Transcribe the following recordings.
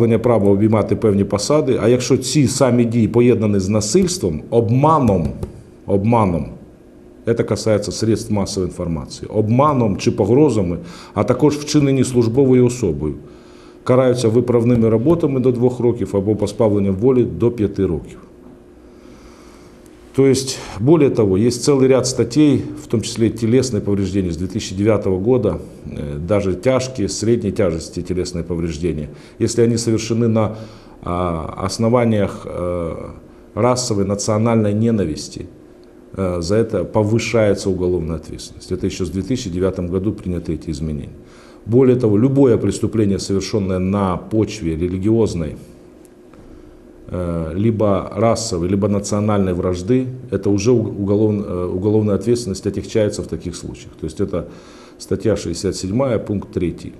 позбавлення права обіймати певні посади. А якщо ці самі дії поєднані з насильством, обманом, обманом, це касається средств масової інформації, обманом чи погрозами, а також вчинені службовою особою, караються виправними роботами до двох років або позбавленням волі до п'яти років. То есть, более того, есть целый ряд статей, в том числе телесные повреждения с 2009 года, э, даже тяжкие, средней тяжести телесные повреждения. Если они совершены на а, основаниях э, расовой, национальной ненависти, э, за это повышается уголовная ответственность. Это еще с 2009 году приняты эти изменения. Более того, любое преступление, совершенное на почве религиозной, либо расовой, либо национальной вражды, это уже уголовн- э, уголовная ответственность отягчается в таких случаях. То есть это статья 67, пункт 3.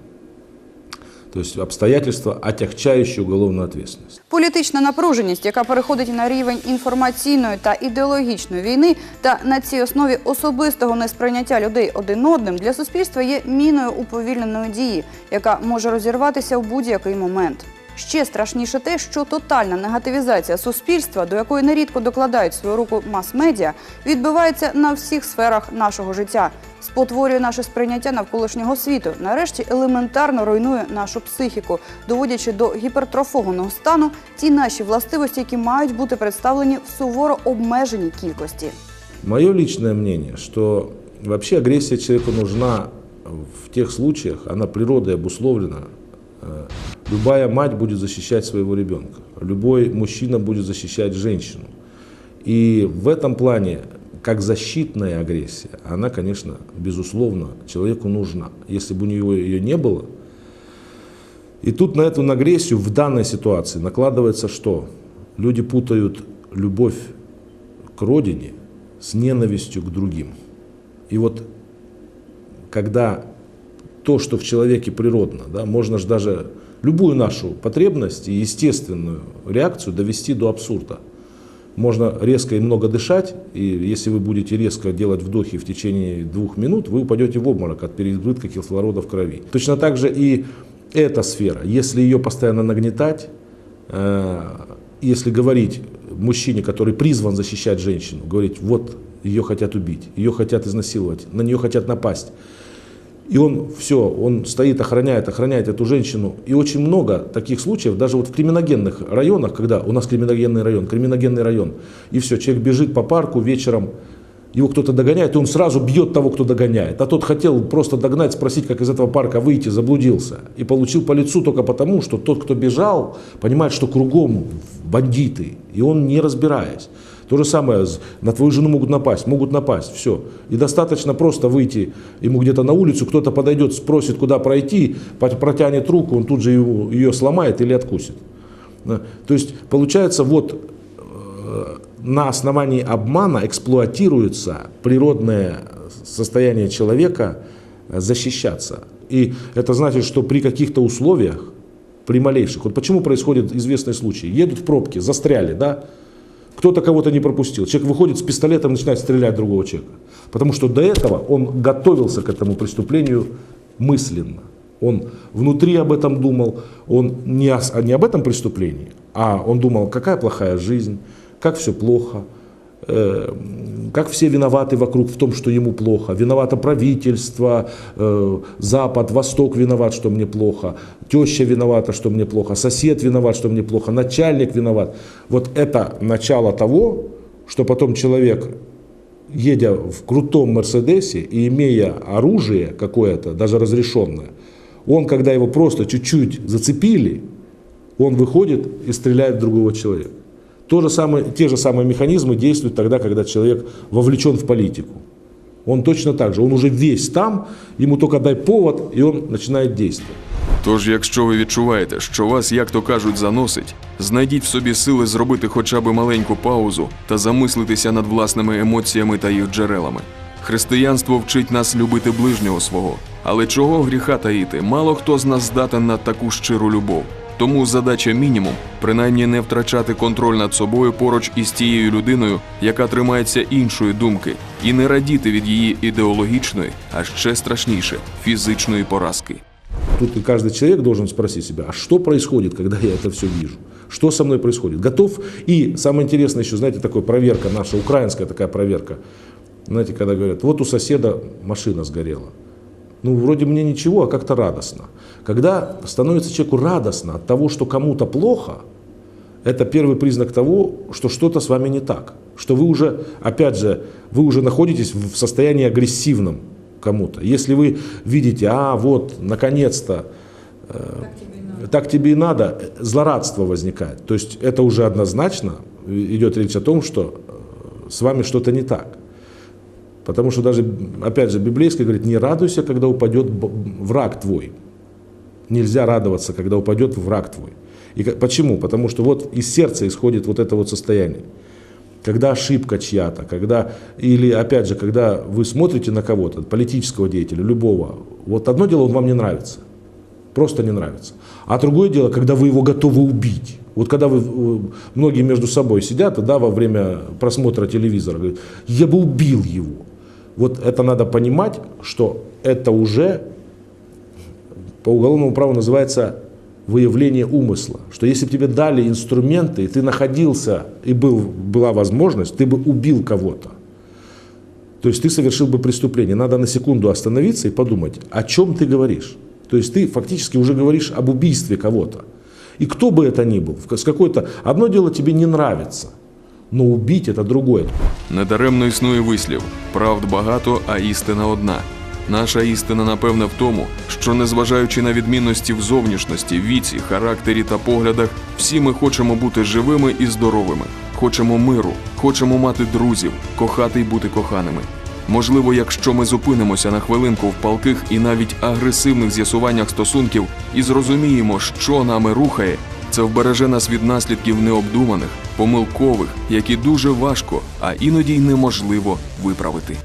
То есть обстоятельства, отягчающие уголовную ответственность. Політична напруженість, яка переходить на рівень інформаційної та ідеологічної війни, та на цій основі особистого несприйняття людей один одним для суспільства є міною уповільненої дії, яка може розірватися в будь-який момент. Ще страшніше те, що тотальна негативізація суспільства, до якої нерідко докладають свою руку мас-медіа, відбивається на всіх сферах нашого життя, спотворює наше сприйняття навколишнього світу, нарешті елементарно руйнує нашу психіку, доводячи до гіпертрофованого стану ті наші властивості, які мають бути представлені в суворо обмеженій кількості. Мое личное мнение, что вообще агрессия человеку нужна в тех случаях, она природой обусловлена. Любая мать будет защищать своего ребенка, любой мужчина будет защищать женщину. И в этом плане, как защитная агрессия, она, конечно, безусловно, человеку нужна. Если бы у него ее не было, и тут на эту агрессию в данной ситуации накладывается что? Люди путают любовь к родине с ненавистью к другим. И вот когда то, что в человеке природно, да, можно же даже любую нашу потребность и естественную реакцию довести до абсурда. Можно резко и много дышать, и если вы будете резко делать вдохи в течение двух минут, вы упадете в обморок от переизбытка кислорода в крови. Точно так же и эта сфера, если ее постоянно нагнетать, э, если говорить мужчине, который призван защищать женщину, говорить, вот ее хотят убить, ее хотят изнасиловать, на нее хотят напасть, и он все, он стоит, охраняет, охраняет эту женщину. И очень много таких случаев, даже вот в криминогенных районах, когда у нас криминогенный район, криминогенный район, и все, человек бежит по парку вечером, его кто-то догоняет, и он сразу бьет того, кто догоняет. А тот хотел просто догнать, спросить, как из этого парка выйти, заблудился. И получил по лицу только потому, что тот, кто бежал, понимает, что кругом бандиты, и он не разбираясь. То же самое, на твою жену могут напасть, могут напасть, все. И достаточно просто выйти ему где-то на улицу, кто-то подойдет, спросит, куда пройти, протянет руку, он тут же его- ее сломает или откусит. То есть получается вот э, на основании обмана эксплуатируется природное состояние человека э, защищаться. И это значит, что при каких-то условиях, при малейших, вот почему происходят известные случаи, едут в пробке, застряли, да, кто-то кого-то не пропустил. Человек выходит с пистолетом и начинает стрелять другого человека. Потому что до этого он готовился к этому преступлению мысленно. Он внутри об этом думал, он не, ос- не об этом преступлении, а он думал, какая плохая жизнь, как все плохо, как все виноваты вокруг в том, что ему плохо. Виновато правительство, э, Запад, Восток виноват, что мне плохо, теща виновата, что мне плохо, сосед виноват, что мне плохо, начальник виноват. Вот это начало того, что потом человек, едя в крутом Мерседесе и имея оружие какое-то, даже разрешенное, он, когда его просто чуть-чуть зацепили, он выходит и стреляет в другого человека. То же самое, те же самые механизмы действуют тогда, когда человек вовлечен в политику. Он точно так же, он уже весь там, ему только дай повод, и он начинает действовать. Тож, якщо ви відчуваєте, що вас, як то кажуть, заносить, знайдіть в собі сили зробити хоча б маленьку паузу та замислитися над власними емоціями та їх джерелами. Християнство вчить нас любити ближнього свого, але чого гріха таїти, мало хто з нас здатен на таку щиру любов. Тому задача мінімум принаймні не втрачати контроль над собою поруч із тією людиною, яка тримається іншої думки, і не радіти від її ідеологічної, а ще страшніше фізичної поразки. тут и каждый человек должен спросить себя, а что происходит, когда я это все вижу? Что со мной происходит? Готов? И самое интересное еще, знаете, такая проверка наша, украинская такая проверка. Знаете, когда говорят, вот у соседа машина сгорела. Ну, вроде мне ничего, а как-то радостно. Когда становится человеку радостно от того, что кому-то плохо, это первый признак того, что что-то с вами не так. Что вы уже, опять же, вы уже находитесь в состоянии агрессивном кому-то. Если вы видите, а вот, наконец-то, э, так тебе и надо, злорадство возникает. То есть это уже однозначно идет речь о том, что э, с вами что-то не так. Потому что даже, опять же, библейский говорит, не радуйся, когда упадет враг твой. Нельзя радоваться, когда упадет враг твой. И почему? Потому что вот из сердца исходит вот это вот состояние. Когда ошибка чья-то, когда, или опять же, когда вы смотрите на кого-то, политического деятеля, любого, вот одно дело, он вам не нравится, просто не нравится. А другое дело, когда вы его готовы убить. Вот когда вы, э, многие между собой сидят, да, во время просмотра телевизора, говорят, я бы убил его. Вот это надо понимать, что это уже по уголовному праву называется выявление умысла. Что если бы тебе дали инструменты, и ты находился, и был, была возможность, ты бы убил кого-то. То есть ты совершил бы преступление. Надо на секунду остановиться и подумать, о чем ты говоришь. То есть ты фактически уже говоришь об убийстве кого-то. И кто бы это ни был, с какой-то... Одно дело тебе не нравится, но убить это другое. Недаремно існує вислів: правд багато, а істина одна. Наша істина, напевне, в тому, що незважаючи на відмінності в зовнішності, віці, характері та поглядах, всі ми хочемо бути живими і здоровими, хочемо миру, хочемо мати друзів, кохати й бути коханими. Можливо, якщо ми зупинимося на хвилинку в палких і навіть агресивних з'ясуваннях стосунків і зрозуміємо, що нами рухає, це вбереже нас від наслідків необдуманих, помилкових, які дуже важко, а іноді й неможливо виправити.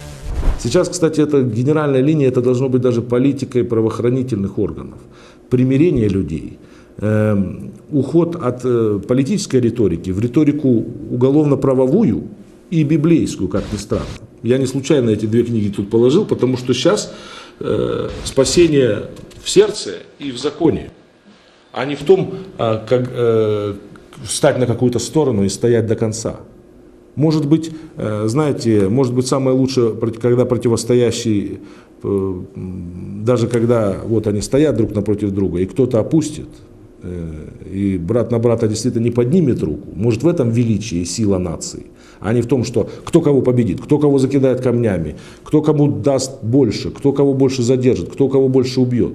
Сейчас, кстати, это генеральная линия, это должно быть даже политикой правоохранительных органов. Примирение людей, эм, уход от э, политической риторики в риторику уголовно-правовую и библейскую, как ни странно. Я не случайно эти две книги тут положил, потому что сейчас э, спасение в сердце и в законе, А не в том, а, как э, встать на какую-то сторону и стоять до конца. Может быть, э, знаете, может быть самое лучшее, когда противостоящий, э, даже когда вот они стоят друг напротив друга, и кто-то опустит, и брат на брата действительно не поднимет руку, может в этом величие и сила нации, а не в том, что кто кого победит, кто кого закидает камнями, кто кому даст больше, кто кого больше задержит, кто кого больше убьет.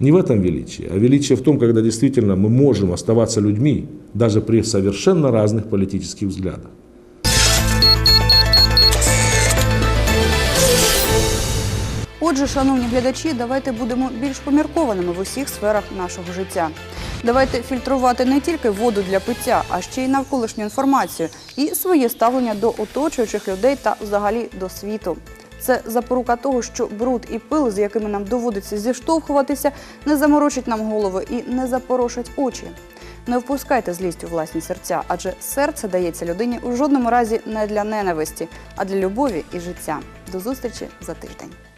Не в этом величие, а величие в том, когда действительно мы можем оставаться людьми, даже при совершенно разных политических взглядах. Отже, шановні глядачі, давайте будемо більш поміркованими в усіх сферах нашого життя. Давайте фільтрувати не тільки воду для пиття, а ще й навколишню інформацію і своє ставлення до оточуючих людей та взагалі до світу. Це запорука того, що бруд і пил, з якими нам доводиться зіштовхуватися, не заморочить нам голови і не запорошать очі. Не впускайте злість у власні серця, адже серце дається людині у жодному разі не для ненависті, а для любові і життя. До зустрічі за тиждень.